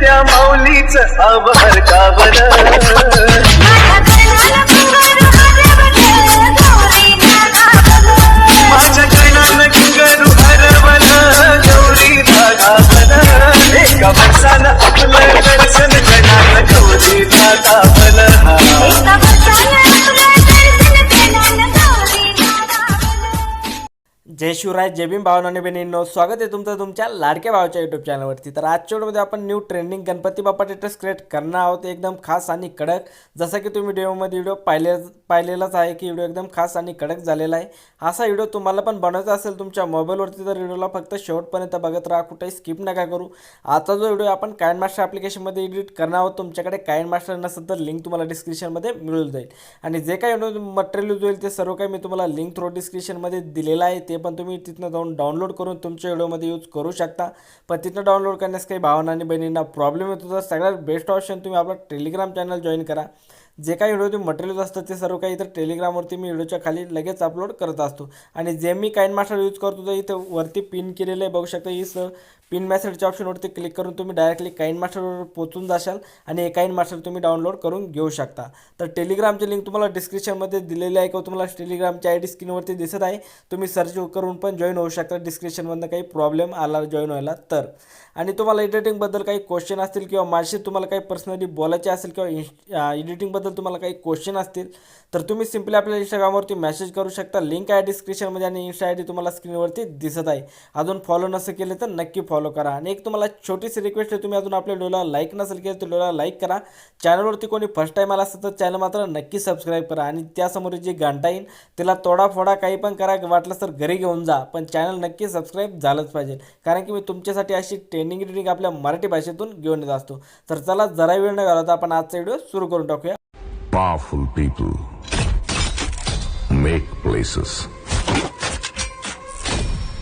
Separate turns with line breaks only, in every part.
त्या माऊलीच आभार का बरं
जय शिवराय जय भीम भावनाने आणि बहिणींनो स्वागत आहे तुमचं तुमच्या लाडक्या भावाच्या यूट्यूब चॅनलवरती तर आजच्या व्हिडिओमध्ये आपण new trending Ganpati Bappa status create करणार आहोत. एकदम खास आणि कडक. जसं की तुम्ही व्हिडिओमध्ये व्हिडिओ पाहिले पाहिलेलाच आहे की व्हिडिओ एकदम खास आणि कडक झालेला आहे. असा व्हिडिओ तुम्हाला पण बनवायचा असेल तुमच्या मोबाईलवरती तर व्हिडिओला फक्त शेवटपर्यंत बघत राहा. कुठेही स्किप नका करू. आता जो व्हिडिओ आपण कायन मास्टर ॲप्लिकेशनमध्ये एडिट करणार आहोत. तुमच्याकडे कायन मास्टर नसेल तर लिंक तुम्हाला डिस्क्रिप्शनमध्ये मिळून जाईल. आणि जे काही मटेरियल होईल ते सर्व काही मी तुम्हाला लिंक थ्रू डिस्क्रिप्शनमध्ये दिलेलं आहे. ते पण तुम्ही तिथनं जाऊन डाउनलोड करून तुमच्या व्हिडिओमध्ये यूज करू शकता. पण तिथनं डाउनलोड करण्यास काही भावना आणि बहिणींना प्रॉब्लेम येतो तर सगळ्यात बेस्ट ऑप्शन तुम्ही आपला टेलिग्राम चॅनल जॉईन करा. जे काही व्हिडिओचे मटेरियल असतं ते सर्व काही इथं टेलिग्रामवरती मी व्हिडिओच्या खाली लगेच अपलोड करत असतो. आणि जे मी काइन मास्टर यूज करतो तर इथं वरती पिन केलेलं आहे. बघू शकता ही पिन मेसेजच्या ऑप्शनवरती क्लिक करून तुम्ही डायरेक्टली काइन मास्टरवर पोचून जाशाल आणि हे काइन मास्टर तुम्ही डाउनलोड करून घेऊ शकता. तर टेलिग्रामची लिंक तुम्हाला डिस्क्रिप्शनमध्ये दिलेली आहे किंवा तुम्हाला टेलिग्रामची आय डी स्क्रीनवरती दिसत आहे. तुम्ही सर्च करून पण जॉईन होऊ शकता. डिस्क्रिप्शनमधनं काही प्रॉब्लेम आला जॉईन व्हायला तर. आणि तुम्हाला एडिटिंगबद्दल काही क्वेश्चन असतील किंवा माझ्याशी तुम्हाला काही पर्सनली बोलायचे असेल किंवा इन्स एडिटिंगबद्दल तुम्हाला काही क्वेश्चन असतील तर तुम्ही सिम्पली आपल्या इंस्टाग्रामवरती मेसेज करू शकता. लिंक आहे डिस्क्रिप्शनमध्ये आणि इन्स्टा आय डी तुम्हाला स्क्रीनवरती दिसत आहे. अजून फॉलो नसेल केले तर नक्की फॉलो करा. आणि एक तुम्हाला छोटीशी रिक्वेस्ट आहे तुम्ही अजून आपल्या व्हिडिओला लाईक नसेल केलं तर व्हिडिओला लाईक करा. चॅनलवरती कोणी फर्स्ट टाईम आला असेल तर चॅनल मात्र नक्की सबस्क्राईब करा. आणि त्यासमोर जी घंटा येईल तिला तोडा फोडा काही पण करा वाटलं तर घरी घेऊन जा. पण चॅनल नक्की सबस्क्राईब झालंच पाहिजे. कारण की मी तुमच्यासाठी अशी ट्रेनिंग रिडिंग आपल्या मराठी भाषेतून घेऊन येत असतो. तर चला जरा वेळ न घालवता आपण आजचा व्हिडिओ सुरू करून टाकूया.
Powerful people make places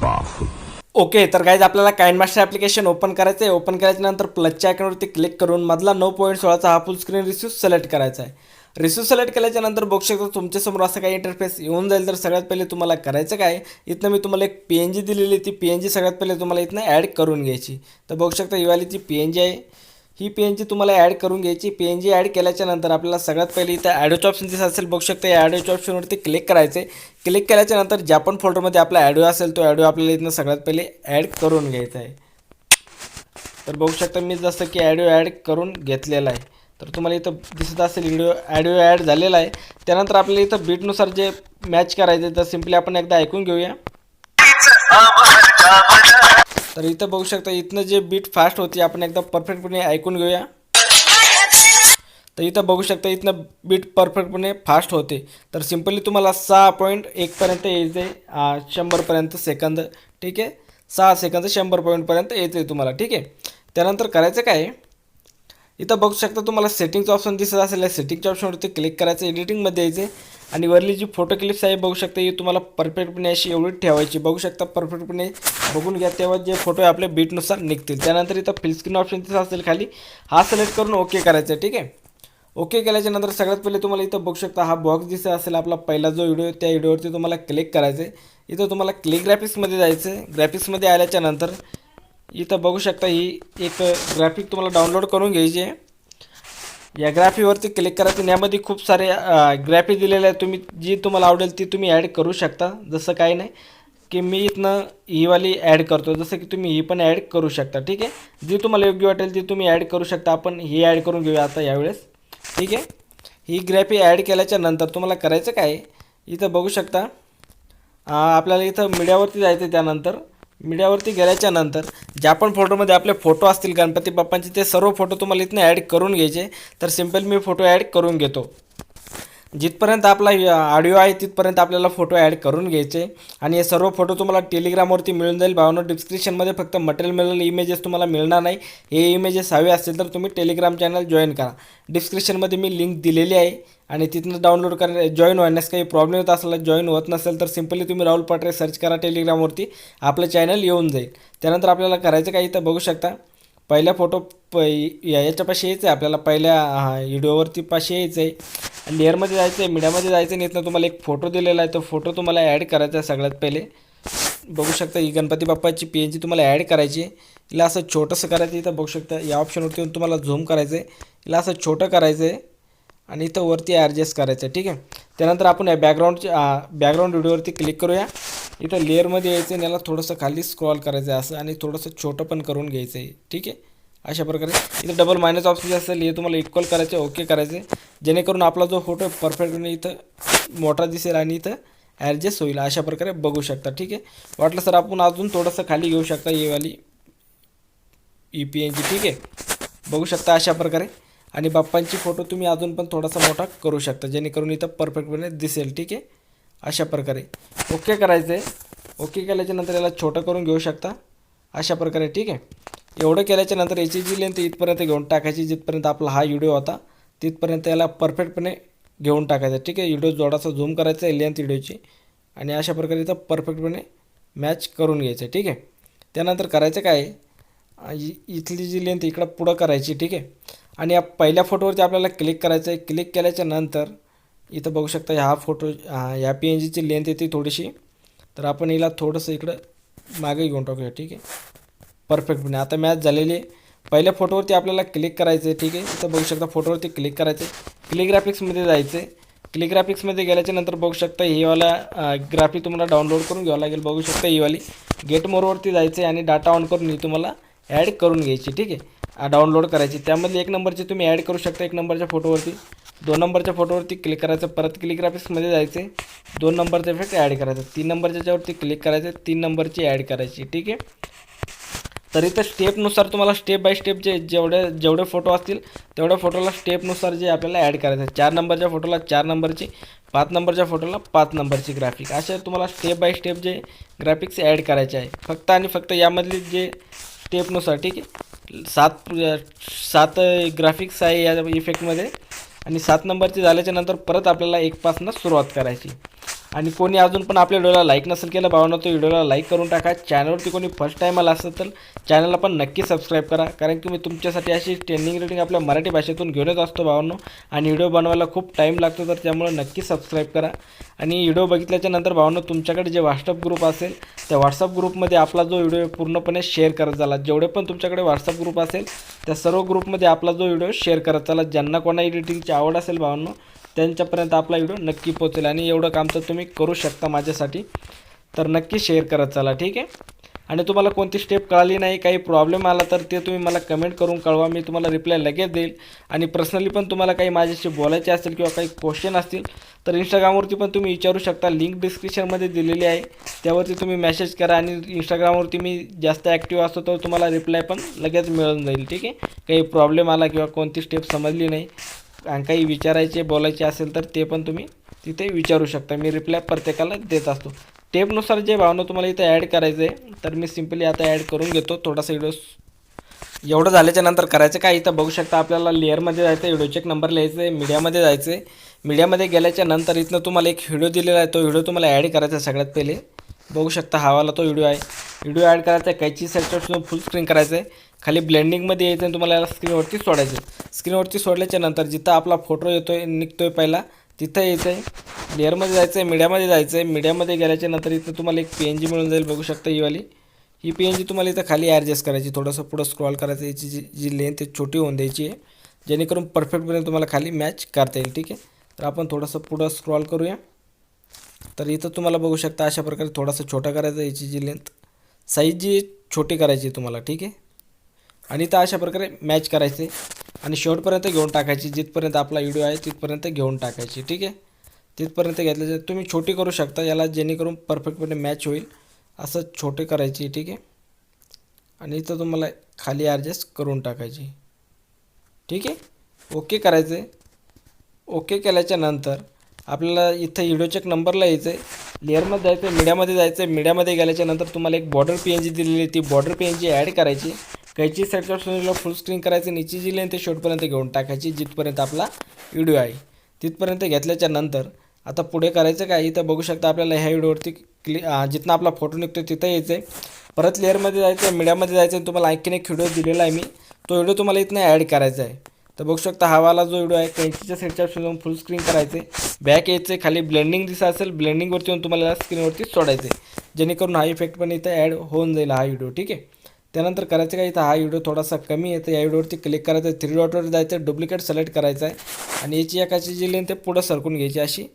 powerful.
Okay तर गाईज आपल्याला काइन मास्टर ॲप्लिकेशन ओपन करायचं आहे. ओपन करायच्या नंतर प्लसच्या आयकॉनवरती क्लिक करून मधला नऊ पॉईंट सोळाचा हा फुल स्क्रीन रिस्यू सिलेक्ट करायचा आहे. रिस्यू सिलेक्ट केल्याच्यानंतर बघू शकतो तुमच्यासमोर असं काही इंटरफेस येऊन जाईल. तर सगळ्यात पहिले तुम्हाला करायचं काय? इथनं मी तुम्हाला एक पी एन जी दिलेली ती पी एन जी सगळ्यात पहिले तुम्हाला इथनं ॲड करून घ्यायची. तर बघू शकता ही वाली ती पी एन जी आहे. ही पी एन जी तुम्हाला ॲड करून घ्यायची. पी एन जी ॲड केल्याच्यानंतर आपल्याला सगळ्यात पहिले इथं ॲडोचं ऑप्शन दिसत असेल बघू शकता या ॲडोच्या ऑप्शनवरती क्लिक करायचे क्लिक केल्याच्यानंतर ज्या पण फोल्डरमध्ये आपला ॲडो असेल तो ॲडो आपल्याला इथनं सगळ्यात पहिले ॲड करून घ्यायचा आहे. तर बघू शकता मी जसं की ॲडिओ ॲड करून घेतलेला आहे. तर तुम्हाला इथं दिसत असेल व्हिडिओ ॲडिओ ॲड झालेला आहे. त्यानंतर आपल्याला इथं बीटनुसार जे मॅच करायचे तर सिम्पली आपण एकदा ऐकून घेऊया. तर इथं बघू शकता इथनं जे बीट फास्ट होती आपण एकदा परफेक्टपणे ऐकून घेऊया. तर इथं बघू शकता इथनं बीट परफेक्टपणे फास्ट होते. तर सिम्पली तुम्हाला सहा पॉईंट एकपर्यंत येते आहे शंभरपर्यंत सेकंद ठीक आहे? सहा सेकंद शंभर पॉईंटपर्यंत येते तुम्हाला ठीक आहे? त्यानंतर करायचं काय? आहे इथं बघू शकता तुम्हाला सेटिंगचं ऑप्शन दिसत असेल या सेटिंगच्या ऑप्शनवरती क्लिक करायचं एडिटिंगमध्ये यायचे. आणि वरली जी फोटो क्लिप्स आहे बघू शकता ही तुम्हाला परफेक्टपणे अशी एवढी ठेवायची. बघू शकता परफेक्टपणे बघून घ्या तेव्हा जे फोटो आहे आपल्या बीटनुसार निघतील. त्यानंतर इथं फिलस्क्रीन ऑप्शन दिसत असेल खाली. हा सिलेक्ट करून ओके करायचं आहे ठीक आहे? ओके केल्याच्यानंतर सगळ्यात पहिले तुम्हाला इथं बघू शकता हा बॉक्स दिसत असेल आपला पहिला जो व्हिडिओ त्या व्हिडिओवरती तुम्हाला क्लिक करायचं आहे इथं तुम्हाला क्लिक ग्रॅफिक्समध्ये जायचं आहे ग्राफिक्समध्ये आल्याच्यानंतर इथं बघू शकता ही एक ग्राफिक तुम्हाला डाउनलोड करून घ्यायची आहे. या ग्राफीवरती क्लिक करायचं यामध्ये खूप सारे ग्राफी दिलेले आहेत. तुम्ही जी तुम्हाला आवडेल ती तुम्ही ॲड करू शकता. जसं काही नाही की मी इथनं हीवाली ॲड करतो. जसं की तुम्ही ही पण ॲड करू शकता. ठीक आहे? जी तुम्हाला योग्य वाटेल ती तुम्ही ॲड करू शकता. आपण ही ॲड करून घेऊया आता यावेळेस. ठीक आहे? ही ग्राफी ॲड केल्याच्यानंतर तुम्हाला करायचं काय? इथं बघू शकता. आपल्याला इथं मीडियावरती जायचं आहे त्यानंतर. मीडियावरती गेल्याच्यानंतर ज्या पण फोटोमध्ये आपले फोटो असतील गणपती बाप्पांचे ते सर्व फोटो तुम्हाला इथनं ॲड करून घ्यायचे. तर सिंपल मी फोटो ॲड करून घेतो. जिथपर्यंत आपला ऑडिओ आहे तिथपर्यंत आपल्याला फोटो ॲड करून घ्यायचे. आणि हे सर्व फोटो तुम्हाला टेलिग्रामवरती मिळून जाईल. भावना डिस्क्रिप्शनमध्ये फक्त मटेरियल मिळेल इमेजेस तुम्हाला मिळणार नाही. हे इमेजेस हवे असतील तर तुम्ही टेलिग्राम चॅनल जॉईन करा. डिस्क्रिप्शनमध्ये मी लिंक दिलेली आहे. आणि तिथनं डाउनलोड करण्या जॉईन होण्यास काही प्रॉब्लेम येत असला जॉईन होत नसेल तर सिम्पली तुम्ही राहुल पाटरे सर्च करा टेलिग्रामवरती आपलं चॅनल येऊन जाईल. त्यानंतर आपल्याला करायचं काय इथं बघू शकता. पहिल्या फोटो प या- याच्यापाशी यायचं आहे आपल्याला पहिल्या व्हिडिओवरती पाशी यायचं आहे लेअरमध्ये जायचं आहे मीडियामध्ये जायचं आहे आणि इथनं तुम्हाला एक फोटो दिलेला आहे. तो फोटो तुम्हाला ॲड करायचा आहे सगळ्यात पहिले. बघू शकता ही गणपती बाप्पाची पी एन जी तुम्हाला ॲड करायची आहे. हिला असं छोटंसं करायचं इथं बघू शकता या ऑप्शनवरती येऊन तुम्हाला झूम करायचं आहे हिला असं छोटं करायचं आहे आणि इथं वरती ॲडजस्ट करायचं आहे ठीक आहे? त्यानंतर आपण या बॅकग्राऊंडच्या बॅकग्राऊंड व्हिडिओवरती क्लिक करूया. इथं लेअरमध्ये यायचं आहे याला थोडंसं खाली स्क्रॉल करायचं आहे असं आणि थोडंसं छोटं पण करून घ्यायचं आहे ठीक आहे? अशा प्रकारे. इथं डबल मायनस ऑप्शन जे असेल हे तुम्हाला इक्वल करायचे ओके करायचे. जेणेकरून आपला जो फोटो परफेक्टने इथं मोठा दिसेल आणि इथं ॲडजस्ट होईल अशा प्रकारे बघू शकता ठीक आहे? वाटलं सर आपण अजून थोडंसं खाली घेऊ शकता ही वाली ई पी एन जी ठीक आहे? बघू शकता अशा प्रकारे. आणि बाप्पांची फोटो तुम्ही अजून पण थोडासा मोठा करू शकता जेणेकरून इथं परफेक्टपणे दिसेल ठीक आहे? अशा प्रकारे. ओके करायचं आहे ओके केल्याच्यानंतर याला छोटं करून घेऊ शकता. अशा प्रकारे ठीक आहे? एवढं केल्याच्यानंतर याची जी लेंथ इथपर्यंत घेऊन टाकायची जिथपर्यंत आपला हा व्हिडिओ होता तिथपर्यंत याला परफेक्टपणे घेऊन टाकायचं ठीक आहे? व्हिडिओ जोडासा झूम करायचा आहे लेंथ व्हिडिओची आणि अशा प्रकारे इथं परफेक्टपणे मॅच करून घ्यायचं आहे ठीक आहे? त्यानंतर करायचं काय? आहे? इथली जी लेंथ इकडं पुढं करायची ठीक आहे? आणि या पहिल्या फोटोवरती आपल्याला क्लिक करायचं आहे क्लिक केल्याच्यानंतर इथं बघू शकता ह्या फोटो ह्या पी एन जीची लेंथ येते थोडीशी. तर आपण हिला थोडंसं इकडं मागे घेऊन टाकूया ठीक आहे? परफेक्ट परफेक्टपणे आता मॅच झालेली आहे. पहिल्या फोटोवरती आपल्याला क्लिक करायचं आहे ठीक आहे? इथं बघू शकता फोटोवरती क्लिक करायचं आहे क्लिक ग्राफिक्समध्ये जायचं आहे क्लिक ग्राफिक्समध्ये गेल्याच्यानंतर बघू शकता ही वाला ग्राफिक तुम्हाला डाउनलोड करून घ्यावं लागेल. बघू शकता ही वाली. गेट मोरवरती जायचं आहे आणि डाटा ऑन करून ही तुम्हाला ॲड करून घ्यायची ठीक आहे? डाउनलोड करायची. त्यामध्ये एक नंबरची तुम्ही ॲड करू शकता एक नंबरच्या फोटोवरती दोन नंबरच्या फोटोवरती क्लिक करायचं. परत क्लिक ग्राफिक्समध्ये जायचं आहे दोन नंबरचा इफेक्ट ॲड करायचं. तीन नंबरच्या ज्यावरती क्लिक करायचं. तीन नंबरची ॲड करायची. ठीक आहे? तर इथं स्टेपनुसार तुम्हाला स्टेप बाय स्टेप जे जेवढे जेवढे फोटो असतील तेवढ्या फोटोला स्टेपनुसार जे आपल्याला ॲड करायचं आहे. चार नंबरच्या फोटोला चार नंबरची पाच नंबरच्या फोटोला पाच नंबरची ग्राफिक असे तुम्हाला स्टेप बाय स्टेप जे ग्राफिक्स ॲड करायचे आहे. फक्त आणि फक्त यामधले जे स्टेपनुसार ठीक आहे? सात सात ग्राफिक्स आहे या इफेक्टमध्ये आणि सात नंबरची झाल्याच्यानंतर परत आपल्याला एकपासनं सुरुवात करायची. आणि कोणी अजून पण आपल्या व्हिडिओला लाईक नसेल केलं भावांनो तो व्हिडिओला लाईक करून टाका. चॅनलवरती कोणी फर्स्ट टाईम आला असेल तर चॅनलला पण नक्की सबस्क्राईब करा. कारण की मी तुमच्यासाठी अशी ट्रेनिंग रेटिंग आपल्या मराठी भाषेतून घेऊन येत असतो भावांनो. आणि व्हिडिओ बनवायला खूप टाईम लागतो तर त्यामुळे नक्की सबस्क्राईब करा. आणि व्हिडिओ बघितल्याच्या नंतर भावांनो तुमच्याकडे जे व्हॉट्सअप ग्रुप असेल त्या व्हॉट्सअप ग्रुपमध्ये आपला जो व्हिडिओ पूर्णपणे शेअर करत झाला जेवढे पण तुमच्याकडे व्हॉट्सअप ग्रुप असेल त्या सर्व ग्रुपमध्ये आपला जो व्हिडिओ शेअर करत चला. ज्यांना कोणा एडिटिंगची आवड असेल भावांनो त्यांच्यापर्यंत आपला व्हिडिओ नक्की पोचेल आणि एवढं काम तर तुम्ही करू शकता माझ्यासाठी. तर नक्की शेअर करत चला ठीक आहे? आणि तुम्हाला कोणती स्टेप कळाली नाही काही प्रॉब्लेम आला तर ते तुम्ही मला कमेंट करून कळवा मी तुम्हाला रिप्लाय लगेच देईल. आणि पर्सनली पण तुम्हाला काही माझ्याशी बोलायचे असेल किंवा काही क्वेश्चन असतील तर इंस्टाग्रामवरती पण तुम्ही विचारू शकता. लिंक डिस्क्रिप्शनमध्ये दिलेली आहे. त्यावरती तुम्ही मेसेज करा आणि इंस्टाग्रामवरती मी जास्त ॲक्टिव्ह असतो तर तुम्हाला रिप्लाय पण लगेच मिळून जाईल ठीक आहे? काही प्रॉब्लेम आला किंवा कोणती स्टेप समजली नाही आणि काही विचारायचे बोलायचे असेल तर ते पण तुम्ही तिथे विचारू शकता. मी रिप्लाय प्रत्येकाला देत असतो. टेपनुसार जे भावना तुम्हाला इथे ॲड करायचं आहे तर मी सिम्पली आता ॲड करून घेतो. थोडासा व्हिडिओ एवढं झाल्याच्यानंतर करायचं काय? इथं बघू शकता आपल्याला लेअरमध्ये जायचं आहे व्हिडिओ चेक नंबर लिहायचं आहे मीडियामध्ये जायचं आहे मीडियामध्ये गेल्याच्यानंतर इथनं तुम्हाला एक व्हिडिओ दिलेला आहे. तो व्हिडिओ तुम्हाला ॲड करायचा आहे सगळ्यात पहिले. बघू शकता हावाला तो व्हिडिओ आहे. व्हिडिओ ॲड करायचा आहे. कैची सेक्टर फुल स्क्रीन करायचं आहे खाली ब्लेंडिंगमध्ये यायचं आणि तुम्हाला याला स्क्रीनवरती सोडायचं. स्क्रीनवरती सोडल्याच्या नंतर जिथं आपला फोटो येतो आहे निघतो आहे पहिला तिथं यायचं आहे लेअरमध्ये जायचं आहे मीडियामध्ये जायचं आहे मीडियामध्ये गेल्याच्यानंतर इथं तुम्हाला एक पी एन जी मिळून जाईल बघू शकता ही वाली. ही पी एन जी तुम्हाला इथं खाली ॲडजस्ट करायची. थोडंसं पुढं स्क्रॉल करायचं. याची जी जी लेंथ आहे छोटी होऊन द्यायची आहे. जेणेकरून परफेक्टपणे तुम्हाला खाली मॅच करता येईल ठीक आहे? तर आपण थोडंसं पुढं स्क्रॉल करूया. तर इथं तुम्हाला बघू शकता अशा प्रकारे थोडासा छोटा करायचा याची जी लेंथ साईज जी छोटी करायची आहे तुम्हाला ठीक आहे? आणि इथं अशा प्रकारे मॅच करायचे. आणि शेवटपर्यंत घेऊन टाकायची. जिथपर्यंत आपला व्हिडिओ आहे तिथपर्यंत घेऊन टाकायची. ठीक आहे? तिथपर्यंत घेतल्याच्या तुम्ही छोटी करू शकता. याला जेणेकरून परफेक्टपणे मॅच होईल. असं छोटे करायची. ठीक आहे? आणि इथं तुम्हाला खाली ॲडजस्ट करून टाकायची. ठीक आहे? ओके करायचं. आहे ओके केल्याच्यानंतर आपल्याला इथं व्हिडिओ चेक नंबरला यायचं आहे लेअरमध्ये जायचं आहे मीडियामध्ये जायचं आहे मीडियामध्ये गेल्याच्यानंतर तुम्हाला एक बॉर्डर पी एन जी दिलेली ती border P N G add करायची. कैची साईडच्या स्क्रीनला फुल स्क्रीन करायचं निची जी लेन ते शेवटपर्यंत घेऊन टाकायची जिथपर्यंत आपला व्हिडिओ आहे. तिथपर्यंत घेतल्याच्या नंतर आता पुढे करायचं काय? इथं बघू शकता आपल्याला ह्या व्हिडिओवरती क्लि जिथनं आपला फोटो निघतो तिथं यायचं आहे परत लेअरमध्ये जायचं आहे मीडियामध्ये जायचं आहे तुम्हाला आणखीन एक व्हिडिओ दिलेला आहे मी. तो व्हिडिओ तुम्हाला इथनं ॲड करायचा आहे. तर बघू शकता हवाला जो व्हिडिओ आहे कैंचीच्या साईडच्या फिल्म फुल स्क्रीन करायचे बॅक यायचं खाली ब्लेंडिंग दिसत असेल ब्लेंडिंगवरती येऊन तुम्हाला स्क्रीनवरती सोडायचं आहे जेणेकरून हा इफेक्ट पण इथं ॲड होऊन जाईल हा व्हिडिओ ठीक आहे? त्यानंतर करायचं काय इथं हा व्हिडिओ थोडासा कमी आहे तर या व्हिडिओवरती क्लिक करायचं आहे थ्री डॉटवर जायचं डुप्लिकेट सिलेक्ट करायचं आहे आणि याची एकाची जी लेंथ आहे पुढं सरकून घ्यायची अशी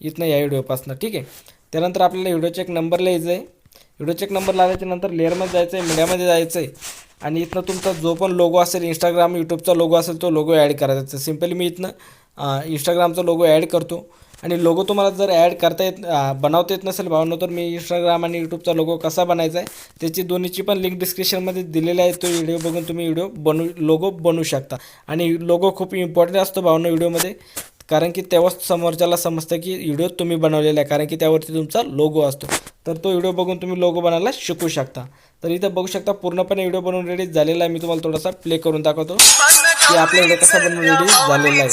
इथनं या व्हिडिओपासून ठीक आहे? त्यानंतर आपल्याला व्हिडिओचा एक नंबर लिहायचा आहे व्हिडिओचा एक नंबर लावायच्या नंतर लेअरमध्ये जायचं आहे मीडियामध्ये जायचं आहे आणि इथनं तुमचा जो पण लोगो असेल इंस्टाग्राम यूट्यूबचा लोगो असेल तो लोगो ॲड करायचा. आहे सिम्पली मी इथनं इंस्टाग्रामचा लोगो ॲड करतो. आणि लोगो तुम्हाला जर ॲड करता येत बनवता येत नसेल भावनो तर मी इंस्टाग्राम आणि यूट्यूबचा लोगो कसा बनायचा आहे त्याची दोन्हीची पण लिंक डिस्क्रिप्शनमध्ये दिलेली आहे. तो व्हिडिओ बघून तुम्ही व्हिडिओ बनवू लोगो बनवू शकता. आणि लोगो खूप इम्पॉर्टंट असतो भावनो व्हिडिओमध्ये कारण की तेव्हाच समोरच्याला समजतं की व्हिडिओ तुम्ही बनवलेला आहे कारण की त्यावरती तुमचा लोगो असतो. तर तो व्हिडिओ बघून तुम्ही लोगो बनायला शिकू शकता. तर इथं बघू शकता पूर्णपणे व्हिडिओ बनवून रेडी झालेला आहे. मी तुम्हाला थोडासा प्ले करून दाखवतो की आपला व्हिडिओ कसा बनवून रेडी झालेला आहे.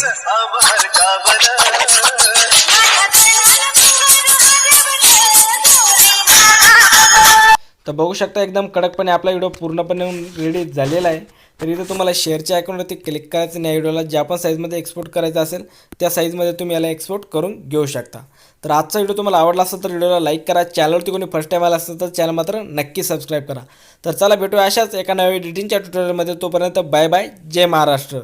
तर बघू शकता एकदम कडकपणे आपला व्हिडिओ पूर्णपणे रेडी झालेला आहे. तर इथं तुम्हाला शेअरच्या आयकॉनवरती क्लिक करायचं नाही. व्हिडिओला ज्या पण साईजमध्ये एक्सपोर्ट करायचं असेल त्या साईजमध्ये तुम्ही याला एक्सपोर्ट करून घेऊ शकता. तर आजचा व्हिडिओ तुम्हाला आवडला असेल तर व्हिडिओला लाईक करा. चॅनलवरती कोणी फर्स्ट टाईम आला असेल तर चॅनल मात्र नक्की सबस्क्राईब करा. तर चला भेटूया अशाच एका नव्या एडिटिंगच्या ट्युटोरियलमध्ये तोपर्यंत बाय बाय जय महाराष्ट्र.